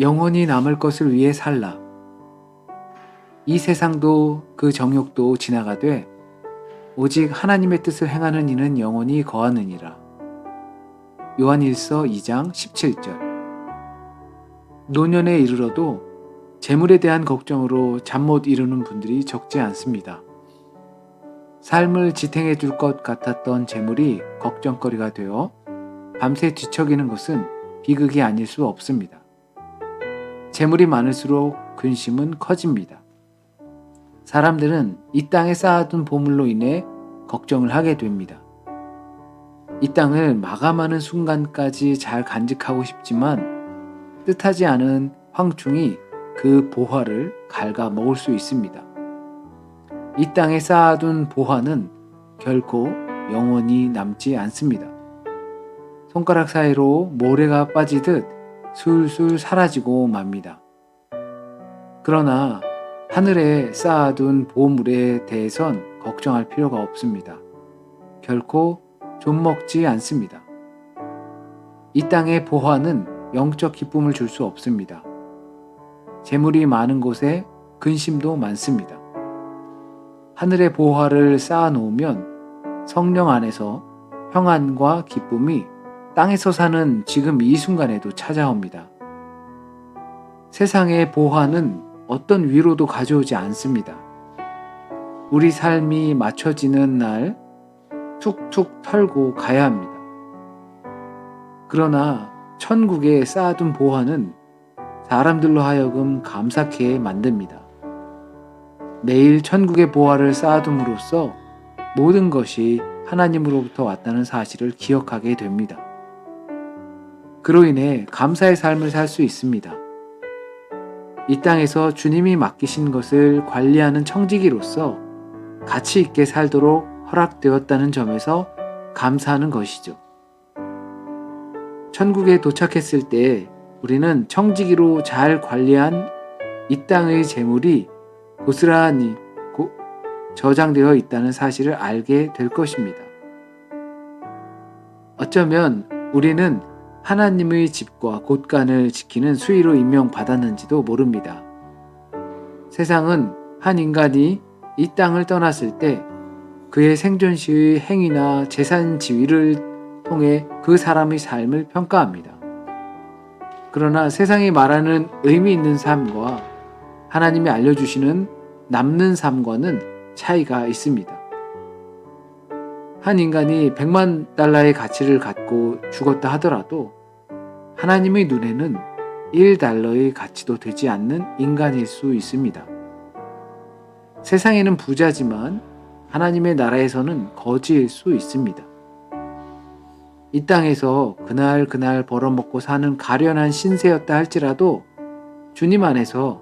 영원히 남을 것을 위해 살라. 이 세상도 그 정욕도 지나가되 오직 하나님의 뜻을 행하는 이는 영원히 거하느니라. 요한일서 2장 17절. 노년에 이르러도 재물에 대한 걱정으로 잠 못 이루는 분들이 적지 않습니다. 삶을 지탱해 줄 것 같았던 재물이 걱정거리가 되어 밤새 뒤척이는 것은 비극이 아닐 수 없습니다. 재물이 많을수록 근심은 커집니다. 사람들은 이 땅에 쌓아둔 보물로 인해 걱정을 하게 됩니다. 이 땅을 마감하는 순간까지 잘 간직하고 싶지만 뜻하지 않은 황충이 그 보화를 갉아 먹을 수 있습니다. 이 땅에 쌓아둔 보화는 결코 영원히 남지 않습니다. 손가락 사이로 모래가 빠지듯 술술 사라지고 맙니다. 그러나 하늘에 쌓아둔 보물에 대해선 걱정할 필요가 없습니다. 결코 좀먹지 않습니다. 이 땅의 보화는 영적 기쁨을 줄 수 없습니다. 재물이 많은 곳에 근심도 많습니다. 하늘의 보화를 쌓아 놓으면 성령 안에서 평안과 기쁨이 땅에서 사는 지금 이 순간에도 찾아옵니다. 세상의 보화는 어떤 위로도 가져오지 않습니다. 우리 삶이 맞춰지는 날 툭툭 털고 가야 합니다. 그러나 천국에 쌓아둔 보화는 사람들로 하여금 감사케 만듭니다. 매일 천국의 보화를 쌓아둠으로써 모든 것이 하나님으로부터 왔다는 사실을 기억하게 됩니다. 그로 인해 감사의 삶을 살 수 있습니다. 이 땅에서 주님이 맡기신 것을 관리하는 청지기로서 가치 있게 살도록 허락되었다는 점에서 감사하는 것이죠. 천국에 도착했을 때 우리는 청지기로 잘 관리한 이 땅의 재물이 고스란히 고, 저장되어 있다는 사실을 알게 될 것입니다. 어쩌면 우리는 하나님의 집과 곳간을 지키는 수위로 임명받았는지도 모릅니다. 세상은 한 인간이 이 땅을 떠났을 때 그의 생존 시의 행위나 재산 지위를 통해 그 사람의 삶을 평가합니다. 그러나 세상이 말하는 의미 있는 삶과 하나님이 알려주시는 남는 삶과는 차이가 있습니다. 한 인간이 100만 달러의 가치를 갖고 죽었다 하더라도 하나님의 눈에는 1달러의 가치도 되지 않는 인간일 수 있습니다. 세상에는 부자지만 하나님의 나라에서는 거지일 수 있습니다. 이 땅에서 그날 그날 벌어먹고 사는 가련한 신세였다 할지라도 주님 안에서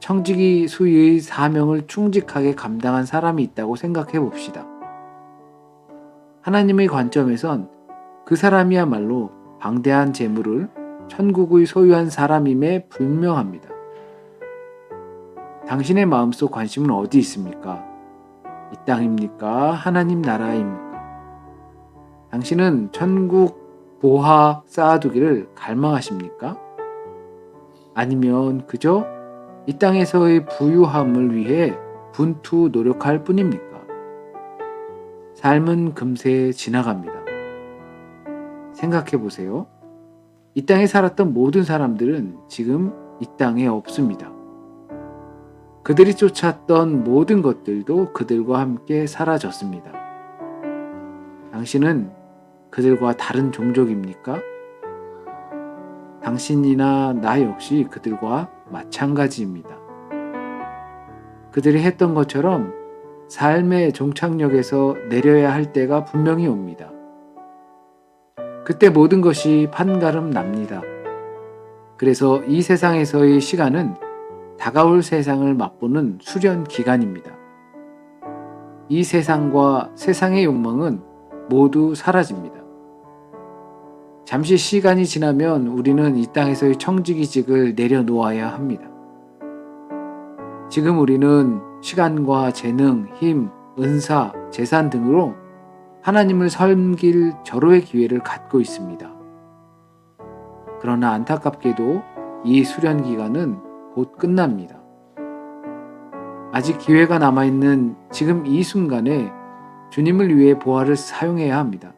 청지기 수의 사명을 충직하게 감당한 사람이 있다고 생각해 봅시다. 하나님의 관점에선 그 사람이야말로 방대한 재물을 천국의 소유한 사람임에 분명합니다. 당신의 마음속 관심은 어디 있습니까? 이 땅입니까? 하나님 나라입니까? 당신은 천국 보화 쌓아두기를 갈망하십니까? 아니면 그저 이 땅에서의 부유함을 위해 분투 노력할 뿐입니까? 삶은 금세 지나갑니다. 생각해 보세요. 이 땅에 살았던 모든 사람들은 지금 이 땅에 없습니다. 그들이 쫓았던 모든 것들도 그들과 함께 사라졌습니다. 당신은 그들과 다른 종족입니까? 당신이나 나 역시 그들과 마찬가지입니다. 그들이 했던 것처럼 삶의 종착역에서 내려야 할 때가 분명히 옵니다. 그때 모든 것이 판가름 납니다. 그래서 이 세상에서의 시간은 다가올 세상을 맛보는 수련 기간입니다. 이 세상과 세상의 욕망은 모두 사라집니다. 잠시 시간이 지나면 우리는 이 땅에서의 청지기직을 내려놓아야 합니다. 지금 우리는 시간과 재능, 힘, 은사, 재산 등으로 하나님을 섬길 절호의 기회를 갖고 있습니다. 그러나 안타깝게도 이 수련 기간은 곧 끝납니다. 아직 기회가 남아있는 지금 이 순간에 주님을 위해 보화를 사용해야 합니다.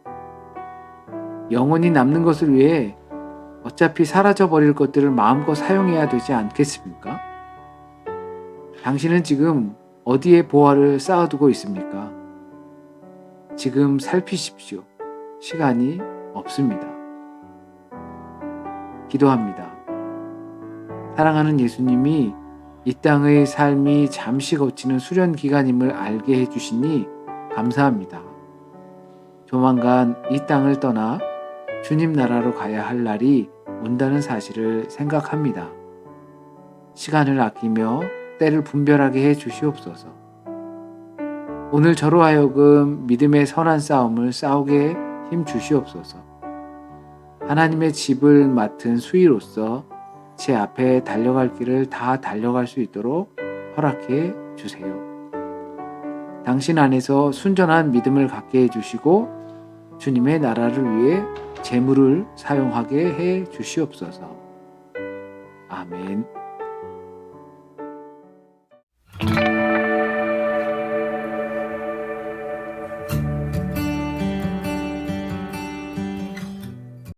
영원히 남는 것을 위해 어차피 사라져 버릴 것들을 마음껏 사용해야 되지 않겠습니까? 당신은 지금 어디에 보화를 쌓아두고 있습니까? 지금 살피십시오. 시간이 없습니다. 기도합니다. 사랑하는 예수님이 이 땅의 삶이 잠시 거치는 수련 기간임을 알게 해주시니 감사합니다. 조만간 이 땅을 떠나 주님 나라로 가야 할 날이 온다는 사실을 생각합니다. 시간을 아끼며 때를 분별하게 해 주시옵소서. 오늘 저로 하여금 믿음의 선한 싸움을 싸우게 힘 주시옵소서. 하나님의 집을 맡은 수위로서 제 앞에 달려갈 길을 다 달려갈 수 있도록 허락해 주세요. 당신 안에서 순전한 믿음을 갖게 해주시고 주님의 나라를 위해 재물을 사용하게 해 주시옵소서. 아멘.